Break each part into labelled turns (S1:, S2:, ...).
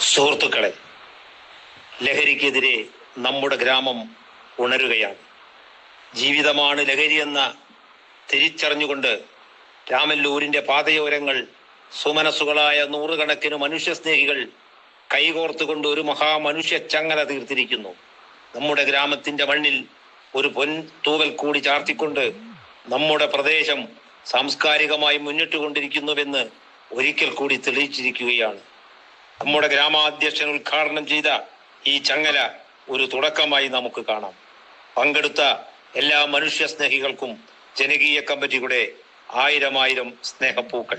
S1: സുഹൃത്തുക്കളെ ലഹരിക്കെതിരെ നമ്മുടെ ഗ്രാമം ഉണരുകയാണ്. ജീവിതമാണ് ലഹരിയെന്ന തിരിച്ചറിഞ്ഞുകൊണ്ട് രാമല്ലൂരിന്റെ പാതയോരങ്ങൾ സുമനസ്സുകളായ നൂറുകണക്കിന് മനുഷ്യസ്നേഹികൾ കൈകോർത്തുകൊണ്ട് ഒരു മഹാമനുഷ്യ ചങ്ങല തീർത്തിരിക്കുന്നു. നമ്മുടെ ഗ്രാമത്തിന്റെ മണ്ണിൽ ഒരു പൊൻ തൂവൽ കൂടി ചാർത്തിക്കൊണ്ട് നമ്മുടെ പ്രദേശം സാംസ്കാരികമായി മുന്നിട്ടുകൊണ്ടിരിക്കുന്നുവെന്ന് ഒരിക്കൽ കൂടി തെളിയിച്ചിരിക്കുകയാണ്. നമ്മുടെ ഗ്രാമാധ്യക്ഷൻ ഉദ്ഘാടനം ചെയ്ത ഈ ചങ്ങല ഒരു തുടക്കമായി നമുക്ക് കാണാം. പങ്കെടുത്ത എല്ലാ മനുഷ്യ സ്നേഹികൾക്കും ജനകീയ കമ്മിറ്റിയുടെ ആയിരം ആയിരം സ്നേഹപ്പൂക്കൾ.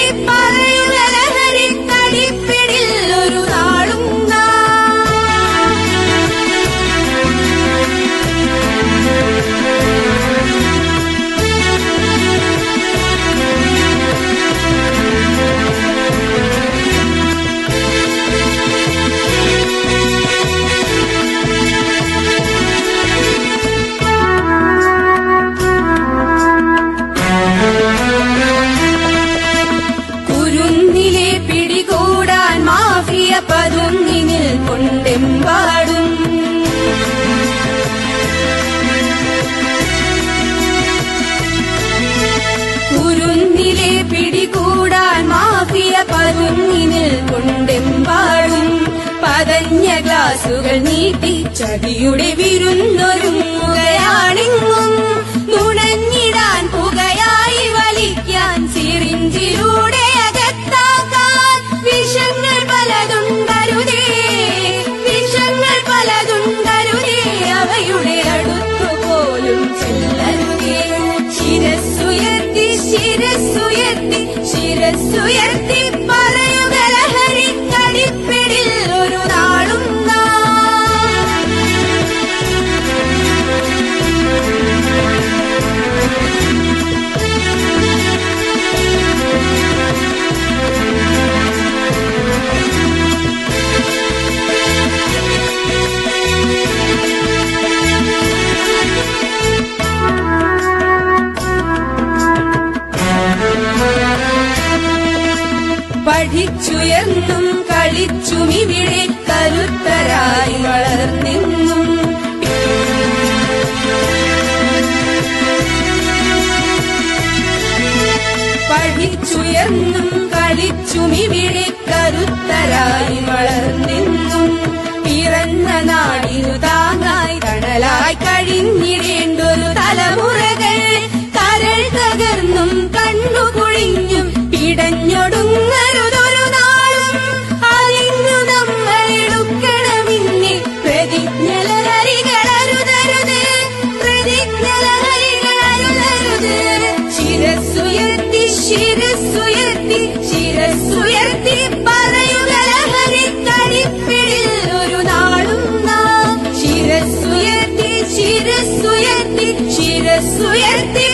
S2: കൊണ്ടെമ്പാടും. കുരുന്നിലെ പിടികൂടാൻ മാഫിയ പതുങ്ങിനിൽ കൊണ്ടെമ്പാടും. പതഞ്ഞ ഗ്ലാസുകൾ നീട്ടി ചതിയുടെ വിരുന്നൊരുങ്ങുകയാണെങ്ങും. നുണഞ്ഞിടാൻ ശിരസ്സുയർത്തി ശിരസ്സുയർത്തി പറയുക ലഹരി ഒരു പഠിച്ചുയർന്നും കളിച്ചും ഇവിടെ കരുത്തരായി വളർന്നെന്നും. പഠിച്ചുയർന്നും കളിച്ചും ഇവിടെ കരുത്തരായി വളർന്നെന്നും. പിറന്ന നാടിനു ശിരസ്സുയർത്തി പറയുക ലഹരിക്കടിപ്പിടിൽ ഒരു നാളും നാം ശിരസ്സുയർത്തി ശിരസ്സുയർത്തി ശിരസ്സുയർത്തി